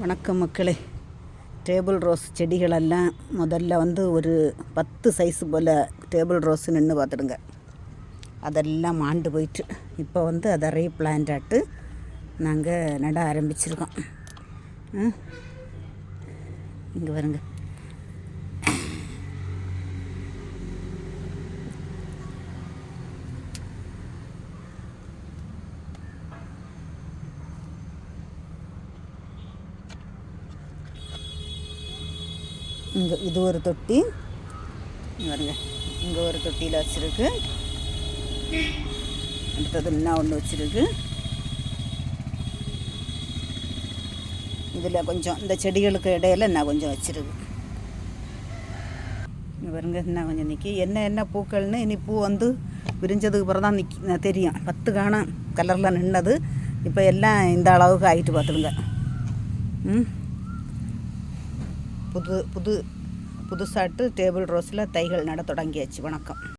வணக்கம் மக்களே. Table rose செடிகளெல்லாம் முதல்ல வந்து ஒரு பத்து சைஸ் போல் டேபிள் ரோஸ் நின்று பார்த்துடுங்க. அதெல்லாம் மாண்டு போயிட்டு இப்போ வந்து அதை ரீப்ளான்ட் ஆட்டு நாங்கள் நட ஆரம்பிச்சிருக்கோம். இங்கே வருங்க இங்கே இது ஒரு தொட்டி. வருங்க இங்கே ஒரு தொட்டியில் வச்சுருக்கு. அடுத்தது இன்னும் ஒன்று வச்சுருக்கு? இதில் கொஞ்சம் இந்த செடிகளுக்கு இடையில நான் கொஞ்சம் வச்சுருக்கு? பாருங்க இன்னும் கொஞ்சம் நிற்கி என்ன என்ன பூக்கள்னு இனி பூ வந்து விரிஞ்சதுக்கு அப்புறம் தான் நிற்கி தெரியும். பத்து காணம் கலரில் நின்னது. இப்போ எல்லாம் இந்த அளவுக்கு ஆகிட்டு பார்த்துருங்க ம்? புது புது புதுசாட்டு டேபிள் ரோஸில் தைகள் நட தொடங்கியாச்சு. வணக்கம்.